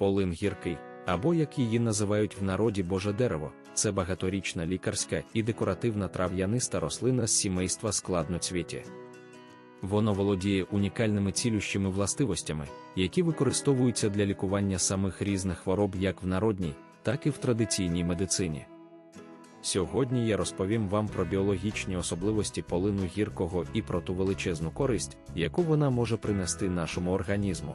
Полин гіркий, або як її називають в народі Боже дерево, це багаторічна лікарська і декоративна трав'яниста рослина з сімейства складноцвіті. Воно володіє унікальними цілющими властивостями, які використовуються для лікування самих різних хвороб як в народній, так і в традиційній медицині. Сьогодні я розповім вам про біологічні особливості полину гіркого і про ту величезну користь, яку вона може принести нашому організму.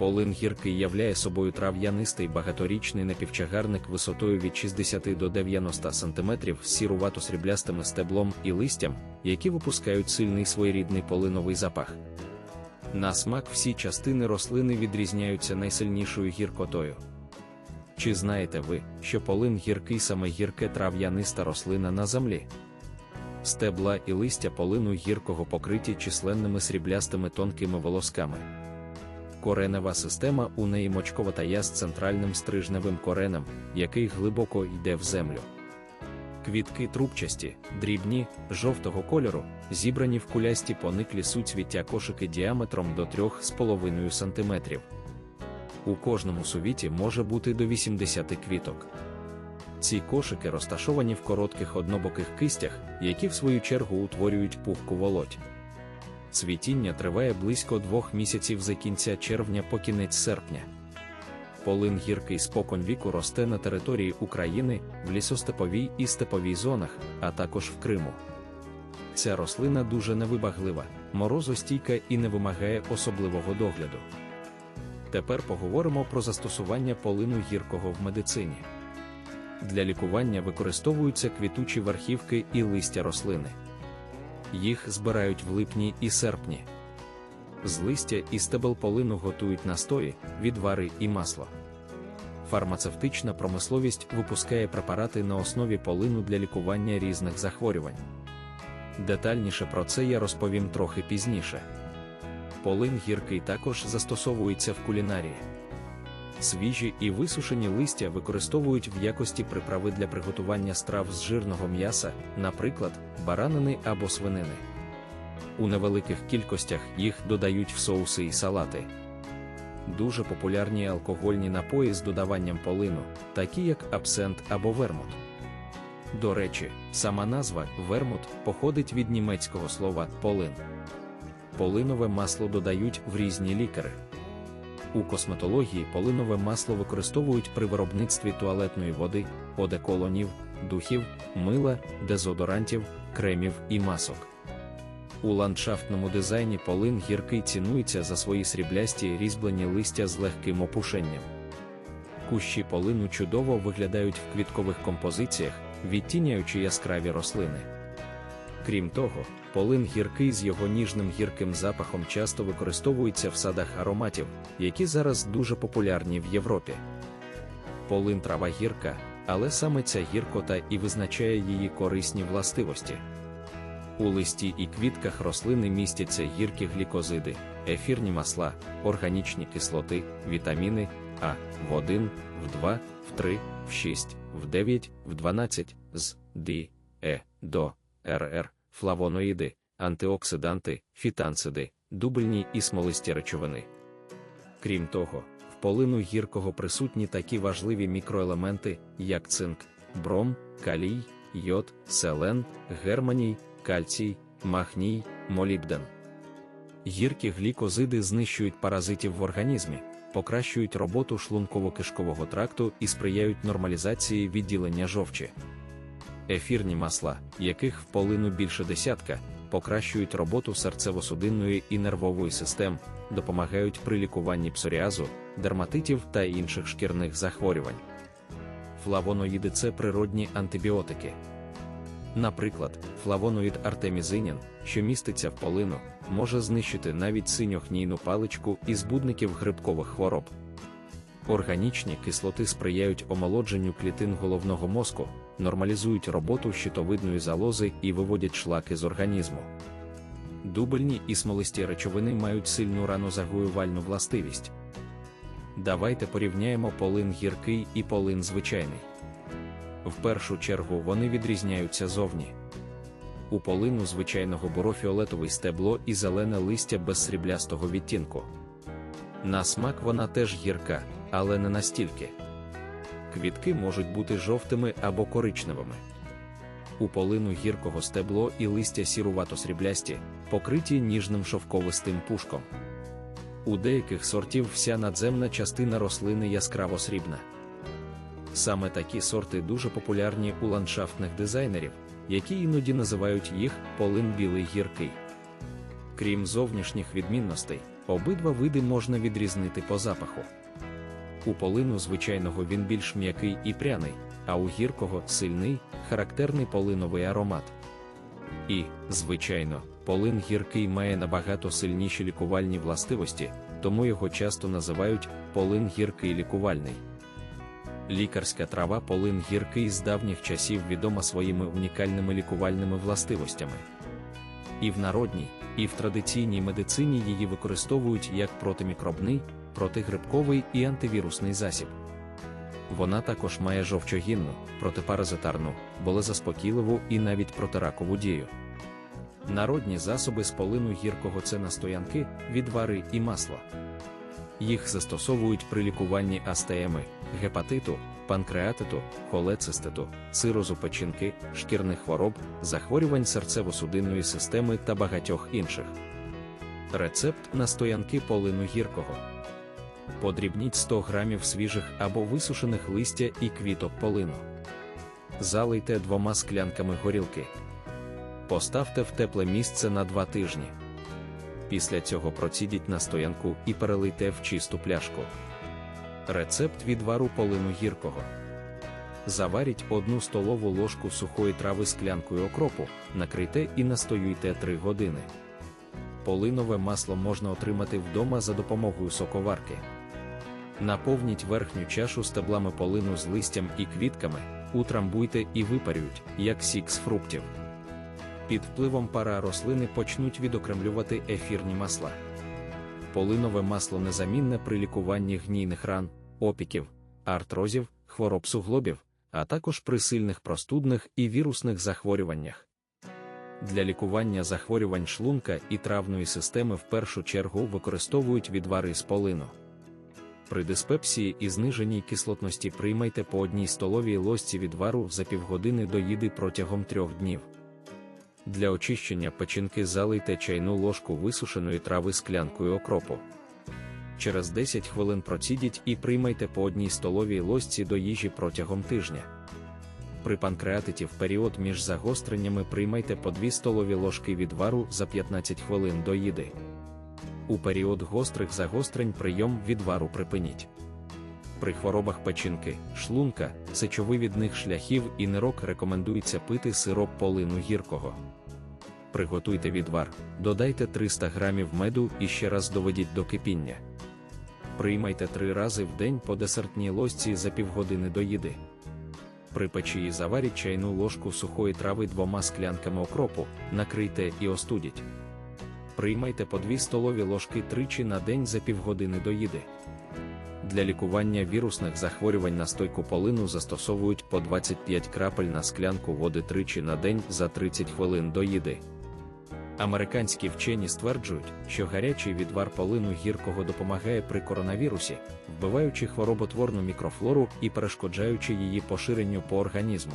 Полин гіркий являє собою трав'янистий багаторічний напівчагарник висотою від 60 до 90 см з сірувато-сріблястим стеблом і листям, які випускають сильний своєрідний полиновий запах. На смак всі частини рослини відрізняються найсильнішою гіркотою. Чи знаєте ви, що полин гіркий саме гірке трав'яниста рослина на землі? Стебла і листя полину гіркого покриті численними сріблястими тонкими волосками. Коренева система у неї мочковата з центральним стрижневим коренем, який глибоко йде в землю. Квітки трубчасті, дрібні, жовтого кольору, зібрані в кулясті пониклі суцвіття кошики діаметром до 3,5 см. У кожному сувіті може бути до 80 квіток. Ці кошики розташовані в коротких однобоких кистях, які в свою чергу утворюють пухку волоть. Цвітіння триває близько двох місяців за кінця червня по кінець серпня. Полин гіркий спокон віку росте на території України в лісостеповій і степовій зонах, а також в Криму. Ця рослина дуже невибаглива, морозостійка і не вимагає особливого догляду. Тепер поговоримо про застосування полину гіркого в медицині. Для лікування використовуються квітучі верхівки і листя рослини. Їх збирають в липні і серпні. З листя і стебел полину готують настої, відвари і масло. Фармацевтична промисловість випускає препарати на основі полину для лікування різних захворювань. Детальніше про це я розповім трохи пізніше. Полин гіркий також застосовується в кулінарії. Свіжі і висушені листя використовують в якості приправи для приготування страв з жирного м'яса, наприклад, баранини або свинини. У невеликих кількостях їх додають в соуси і салати. Дуже популярні алкогольні напої з додаванням полину, такі як абсент або вермут. До речі, сама назва вермут походить від німецького слова полин. Полинове масло додають в різні лікари. У косметології полинове масло використовують при виробництві туалетної води, одеколонів, духів, мила, дезодорантів, кремів і масок. У ландшафтному дизайні полин гіркий цінується за свої сріблясті різьблені листя з легким опушенням. Кущі полину чудово виглядають в квіткових композиціях, відтіняючи яскраві рослини. Крім того, полин гіркий з його ніжним гірким запахом часто використовується в садах ароматів, які зараз дуже популярні в Європі. Полин трава гірка, але саме ця гіркота і визначає її корисні властивості. У листі і квітках рослини містяться гіркі глікозиди, ефірні масла, органічні кислоти, вітаміни А в 1, в 2, в 3, в 6, в 9, в 12, з Д, Е, до, РР, флавоноїди, антиоксиданти, фітансиди, дубельні і смолисті речовини. Крім того, в полину гіркого присутні такі важливі мікроелементи, як цинк, бром, калій, йод, селен, германій, кальцій, магній, молібден. Гіркі глікозиди знищують паразитів в організмі, покращують роботу шлунково-кишкового тракту і сприяють нормалізації відділення жовчі. Ефірні масла, яких в полину більше десятка, покращують роботу серцево-судинної і нервової систем, допомагають при лікуванні псоріазу, дерматитів та інших шкірних захворювань. Флавоноїди це природні антибіотики. Наприклад, флавоноїд артемізинін, що міститься в полину, може знищити навіть синьохнійну паличку і збудників грибкових хвороб. Органічні кислоти сприяють омолодженню клітин головного мозку, нормалізують роботу щитовидної залози і виводять шлаки з організму. Дубельні і смолисті речовини мають сильну ранозагоювальну властивість. Давайте порівняємо полин гіркий і полин звичайний. В першу чергу вони відрізняються зовні. У полину звичайного бурофіолетовий стебло і зелене листя без сріблястого відтінку. На смак вона теж гірка, але не настільки. Квітки можуть бути жовтими або коричневими. У полину гіркого стебло і листя сірувато-сріблясті, покриті ніжним шовковистим пушком. У деяких сортів вся надземна частина рослини яскраво срібна. Саме такі сорти дуже популярні у ландшафтних дизайнерів, які іноді називають їх полин білий гіркий. Крім зовнішніх відмінностей, обидва види можна відрізнити по запаху. У полину звичайного він більш м'який і пряний, а у гіркого сильний, характерний полиновий аромат. І, звичайно, полин гіркий має набагато сильніші лікувальні властивості, тому його часто називають полин гіркий лікувальний. Лікарська трава полин гіркий з давніх часів відома своїми унікальними лікувальними властивостями. І в народній, і в традиційній медицині її використовують як протимікробний, протигрибковий і антивірусний засіб. Вона також має жовчогінну, протипаразитарну, болезаспокійливу і навіть протиракову дію. Народні засоби з полину гіркого це настоянки, відвари і масло. Їх застосовують при лікуванні астееми, гепатиту, панкреатиту, холециститу, цирозу печінки, шкірних хвороб, захворювань серцево-судинної системи та багатьох інших. Рецепт настоянки полину гіркого. Подрібніть 100 грамів свіжих або висушених листя і квіток полину. Залийте двома склянками горілки. Поставте в тепле місце на 2 тижні. Після цього процідіть настоянку і перелийте в чисту пляшку. Рецепт відвару полину гіркого. Заваріть одну столову ложку сухої трави склянкою окропу, накрийте і настоюйте 3 години. Полинове масло можна отримати вдома за допомогою соковарки. Наповніть верхню чашу стеблами полину з листям і квітками, утрамбуйте і випарюють, як сік з фруктів. Під впливом пара рослини почнуть відокремлювати ефірні масла. Полинове масло незамінне при лікуванні гнійних ран, опіків, артрозів, хвороб суглобів, а також при сильних простудних і вірусних захворюваннях. Для лікування захворювань шлунка і травної системи в першу чергу використовують відвари з полину. При диспепсії і зниженій кислотності приймайте по одній столовій ложці відвару за півгодини до їди протягом трьох днів. Для очищення печінки залийте чайну ложку висушеної трави склянкою окропу. Через 10 хвилин процідіть і приймайте по одній столовій ложці до їжі протягом тижня. При панкреатиті в період між загостреннями приймайте по 2 столові ложки відвару за 15 хвилин до їди. У період гострих загострень прийом відвару припиніть. При хворобах печінки, шлунка, сечовивідних шляхів і нирок рекомендується пити сироп полину гіркого. Приготуйте відвар, додайте 300 грамів меду і ще раз доведіть до кипіння. Приймайте три рази в день по десертній ложці за півгодини до їди. При печії заваріть чайну ложку сухої трави двома склянками окропу, накрийте і остудіть. Приймайте по 2 столові ложки тричі на день за півгодини до їди. Для лікування вірусних захворювань настойку полину застосовують по 25 крапель на склянку води тричі на день за 30 хвилин до їди. Американські вчені стверджують, що гарячий відвар полину гіркого допомагає при коронавірусі, вбиваючи хвороботворну мікрофлору і перешкоджаючи її поширенню по організму.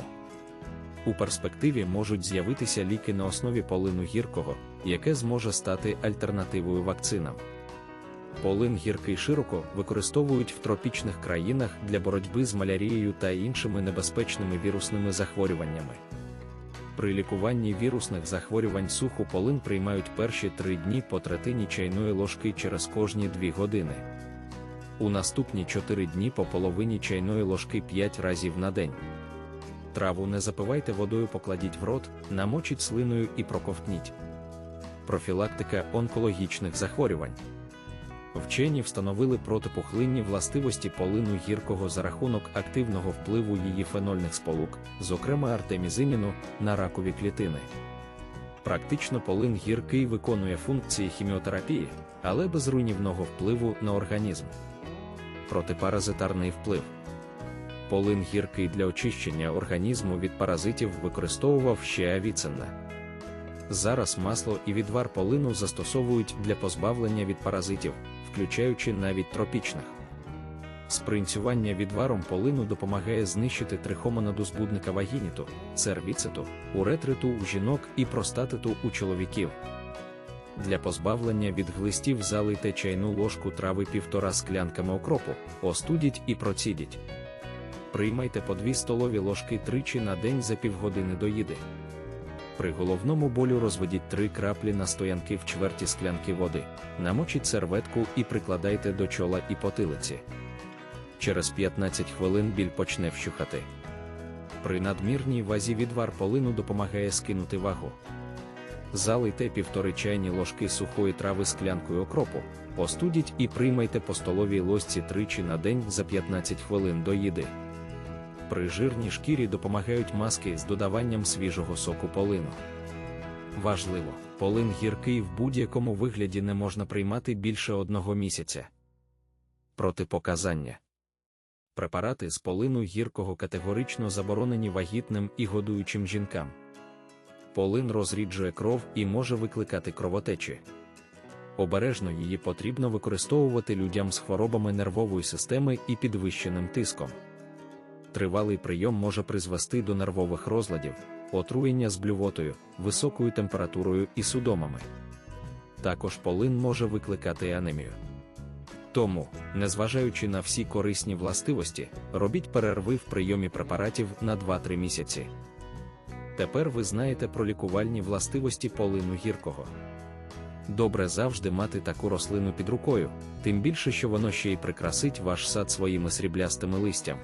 У перспективі можуть з'явитися ліки на основі полину гіркого, яке зможе стати альтернативою вакцинам. Полин гіркий широко використовують в тропічних країнах для боротьби з малярією та іншими небезпечними вірусними захворюваннями. При лікуванні вірусних захворювань суху полин приймають перші три дні по третині чайної ложки через кожні 2 години. У наступні 4 дні по половині чайної ложки 5 разів на день. Траву не запивайте водою, покладіть в рот, намочіть слиною і проковтніть. Профілактика онкологічних захворювань. Вчені встановили протипухлинні властивості полину гіркого за рахунок активного впливу її фенольних сполук, зокрема артемізиніну, на ракові клітини. Практично полин гіркий виконує функції хіміотерапії, але без руйнівного впливу на організм. Протипаразитарний вплив. Полин гіркий для очищення організму від паразитів використовував ще Авіценна. Зараз масло і відвар полину застосовують для позбавлення від паразитів, включаючи навіть тропічних. Спринцювання відваром полину допомагає знищити трихомонаду збудника вагініту, цервіциту, уретриту у жінок і простатиту у чоловіків. Для позбавлення від глистів залийте чайну ложку трави півтора склянками окропу, остудіть і процідіть. Приймайте по 2 столові ложки тричі на день за півгодини до їди. При головному болю розведіть 3 краплі настоянки в чверті склянки води, намочіть серветку і прикладайте до чола і потилиці. Через 15 хвилин біль почне вщухати. При надмірній вазі відвар полину допомагає скинути вагу. Залийте півтори чайні ложки сухої трави склянкою окропу, остудіть і приймайте по столовій ложці тричі на день за 15 хвилин до їди. При жирній шкірі допомагають маски з додаванням свіжого соку полину. Важливо, полин гіркий в будь-якому вигляді не можна приймати більше одного місяця. Протипоказання Препарати з полину гіркого категорично заборонені вагітним і годуючим жінкам. Полин розріджує кров і може викликати кровотечі. Обережно її потрібно використовувати людям з хворобами нервової системи і підвищеним тиском. Тривалий прийом може призвести до нервових розладів, отруєння з блювотою, високою температурою і судомами. Також полин може викликати анемію. Тому, незважаючи на всі корисні властивості, робіть перерви в прийомі препаратів на 2-3 місяці. Тепер ви знаєте про лікувальні властивості полину гіркого. Добре завжди мати таку рослину під рукою, тим більше, що воно ще й прикрасить ваш сад своїми сріблястими листям.